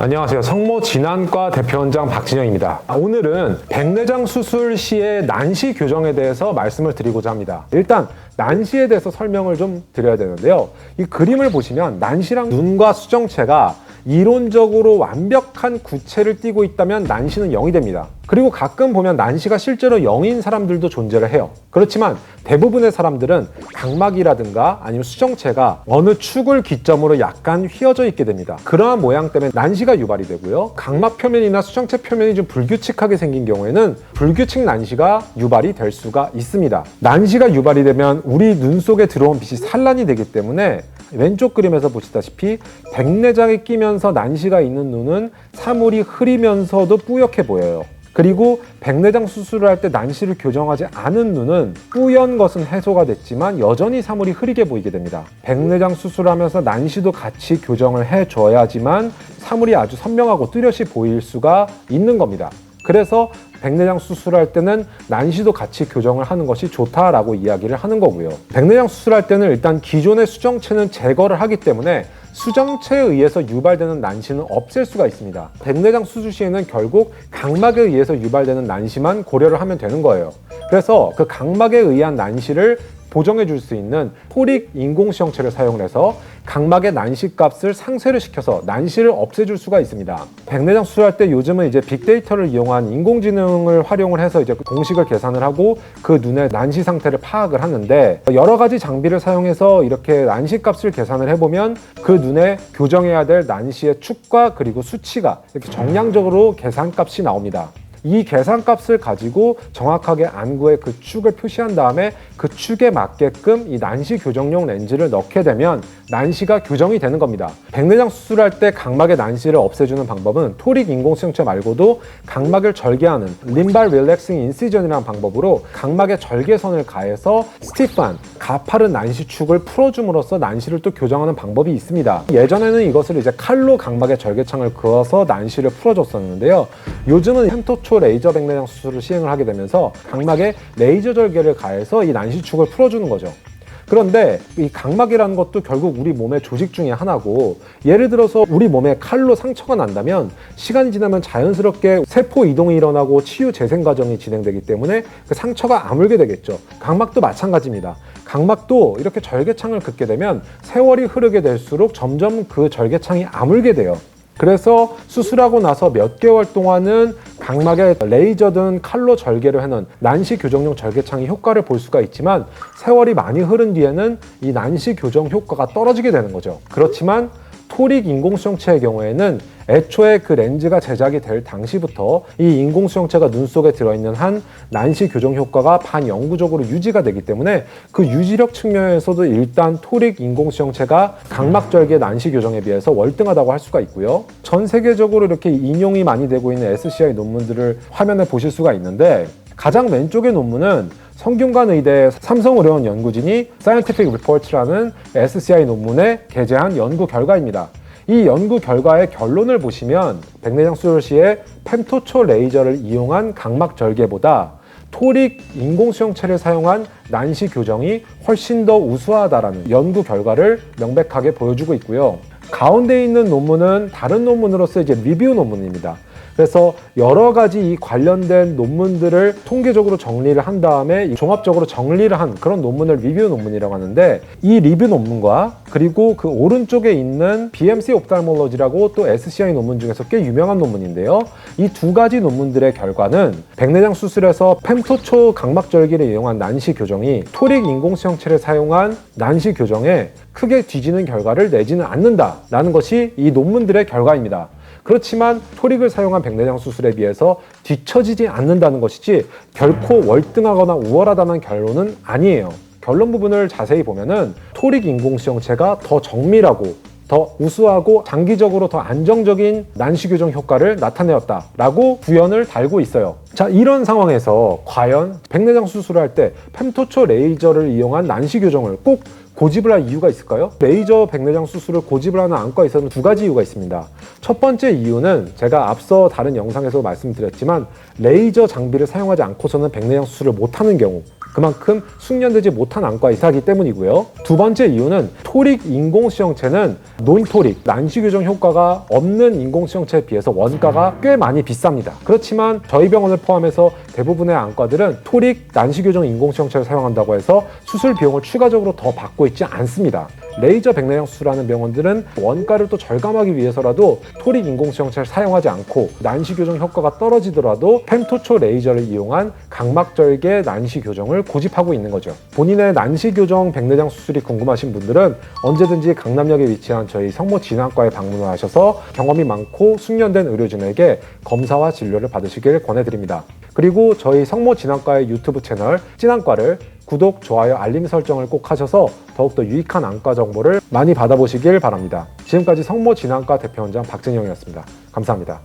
안녕하세요. 성모 진안과 대표원장 박진영입니다. 아, 오늘은 백내장 수술 시의 난시 교정에 대해서 말씀을 드리고자 합니다. 일단 난시에 대해서 설명을 좀 드려야 되는데요. 이 그림을 보시면 난시랑 눈과 수정체가 이론적으로 완벽한 구체를 띠고 있다면 난시는 0이 됩니다. 그리고 가끔 보면 난시가 실제로 0인 사람들도 존재를 해요. 그렇지만 대부분의 사람들은 각막이라든가 아니면 수정체가 어느 축을 기점으로 약간 휘어져 있게 됩니다. 그러한 모양 때문에 난시가 유발이 되고요. 각막 표면이나 수정체 표면이 좀 불규칙하게 생긴 경우에는 불규칙 난시가 유발이 될 수가 있습니다. 난시가 유발이 되면 우리 눈 속에 들어온 빛이 산란이 되기 때문에 왼쪽 그림에서 보시다시피 백내장이 끼면서 난시가 있는 눈은 사물이 흐리면서도 뿌옇게 보여요. 그리고 백내장 수술을 할 때 난시를 교정하지 않은 눈은 뿌연 것은 해소가 됐지만 여전히 사물이 흐리게 보이게 됩니다. 백내장 수술을 하면서 난시도 같이 교정을 해줘야지만 사물이 아주 선명하고 뚜렷이 보일 수가 있는 겁니다. 그래서 백내장 수술할 때는 난시도 같이 교정을 하는 것이 좋다라고 이야기를 하는 거고요. 백내장 수술할 때는 일단 기존의 수정체는 제거를 하기 때문에 수정체에 의해서 유발되는 난시는 없앨 수가 있습니다. 백내장 수술 시에는 결국 각막에 의해서 유발되는 난시만 고려를 하면 되는 거예요. 그래서 그 각막에 의한 난시를 보정해 줄 수 있는 토릭 인공수정체를 사용을 해서 각막의 난시 값을 상쇄를 시켜서 난시를 없애줄 수가 있습니다. 백내장 수술할 때 요즘은 이제 빅데이터를 이용한 인공지능을 활용을 해서 이제 공식을 계산을 하고 그 눈의 난시 상태를 파악을 하는데 여러 가지 장비를 사용해서 이렇게 난시 값을 계산을 해보면 그 눈에 교정해야 될 난시의 축과 그리고 수치가 이렇게 정량적으로 계산값이 나옵니다. 이 계산값을 가지고 정확하게 안구의 그 축을 표시한 다음에 그 축에 맞게끔 이 난시 교정용 렌즈를 넣게 되면 난시가 교정이 되는 겁니다. 백내장 수술할 때 각막의 난시를 없애주는 방법은 토릭 인공수정체 말고도 각막을 절개하는 림발 릴렉싱 인시전이라는 방법으로 각막의 절개선을 가해서 스티프한 가파른 난시축을 풀어줌으로써 난시를 또 교정하는 방법이 있습니다. 예전에는 이것을 이제 칼로 각막의 절개창을 그어서 난시를 풀어줬었는데요. 요즘은 햄토초 레이저 백내장 수술을 시행을 하게 되면서 각막에 레이저 절개를 가해서 이 난시축을 풀어주는 거죠. 그런데 이 각막이라는 것도 결국 우리 몸의 조직 중에 하나고 예를 들어서 우리 몸에 칼로 상처가 난다면 시간이 지나면 자연스럽게 세포 이동이 일어나고 치유 재생 과정이 진행되기 때문에 그 상처가 아물게 되겠죠. 각막도 마찬가지입니다. 각막도 이렇게 절개창을 긋게 되면 세월이 흐르게 될수록 점점 그 절개창이 아물게 돼요. 그래서 수술하고 나서 몇 개월 동안은 각막에 레이저든 칼로 절개를 해놓은 난시 교정용 절개창이 효과를 볼 수가 있지만 세월이 많이 흐른 뒤에는 이 난시 교정 효과가 떨어지게 되는 거죠. 그렇지만 토릭 인공수정체의 경우에는 애초에 그 렌즈가 제작이 될 당시부터 이 인공수정체가 눈 속에 들어있는 한 난시 교정 효과가 반영구적으로 유지가 되기 때문에 그 유지력 측면에서도 일단 토릭 인공수정체가 각막절개 난시 교정에 비해서 월등하다고 할 수가 있고요. 전 세계적으로 이렇게 인용이 많이 되고 있는 SCI 논문들을 화면에 보실 수가 있는데 가장 왼쪽의 논문은 성균관 의대 삼성의료원 연구진이 Scientific Reports라는 SCI 논문에 게재한 연구 결과입니다. 이 연구 결과의 결론을 보시면 백내장 수술 시에 펜토초 레이저를 이용한 각막 절개보다 토릭 인공수정체를 사용한 난시 교정이 훨씬 더 우수하다라는 연구 결과를 명백하게 보여주고 있고요. 가운데 있는 논문은 다른 논문으로서 이제 리뷰 논문입니다. 그래서 여러 가지 이 관련된 논문들을 통계적으로 정리를 한 다음에 종합적으로 정리를 한 그런 논문을 리뷰 논문이라고 하는데 이 리뷰 논문과 그리고 그 오른쪽에 있는 BMC 옵탈몰로지라고 또 SCI 논문 중에서 꽤 유명한 논문인데요. 이 두 가지 논문들의 결과는 백내장 수술에서 펜토초 각막절개를 이용한 난시 교정이 토릭 인공수정체를 사용한 난시 교정에 크게 뒤지는 결과를 내지는 않는다라는 것이 이 논문들의 결과입니다. 그렇지만 토릭을 사용한 백내장 수술에 비해서 뒤처지지 않는다는 것이지 결코 월등하거나 우월하다는 결론은 아니에요. 결론 부분을 자세히 보면은 토릭 인공수정체가 더 정밀하고 더 우수하고 장기적으로 더 안정적인 난시 교정 효과를 나타내었다라고 구현을 달고 있어요. 자, 이런 상황에서 과연 백내장 수술을 할때 펜토초 레이저를 이용한 난시 교정을 꼭 고집을 할 이유가 있을까요? 레이저 백내장 수술을 고집을 하는 안과에서는 두 가지 이유가 있습니다. 첫 번째 이유는 제가 앞서 다른 영상에서 말씀드렸지만 레이저 장비를 사용하지 않고서는 백내장 수술을 못하는 경우 그만큼 숙련되지 못한 안과 의사이기 때문이고요. 두 번째 이유는 토릭 인공 수영체는 논토릭 난시 교정 효과가 없는 인공 수영체에 비해서 원가가 꽤 많이 비쌉니다. 그렇지만 저희 병원을 포함해서 대부분의 안과들은 토릭 난시 교정 인공 수영체를 사용한다고 해서 수술 비용을 추가적으로 더 받고 있지 않습니다. 레이저 백내장 수술하는 병원들은 원가를 또 절감하기 위해서라도 토릭 인공수영체를 사용하지 않고 난시 교정 효과가 떨어지더라도 펜토초 레이저를 이용한 각막절개 난시 교정을 고집하고 있는 거죠. 본인의 난시 교정 백내장 수술이 궁금하신 분들은 언제든지 강남역에 위치한 저희 성모 진환과에 방문을 하셔서 경험이 많고 숙련된 의료진에게 검사와 진료를 받으시길 권해드립니다. 그리고 저희 성모 진환과의 유튜브 채널 진환과를 구독, 좋아요, 알림 설정을 꼭 하셔서 더욱더 유익한 안과 정보를 많이 받아보시길 바랍니다. 지금까지 성모 진환과 대표원장 박진영이었습니다. 감사합니다.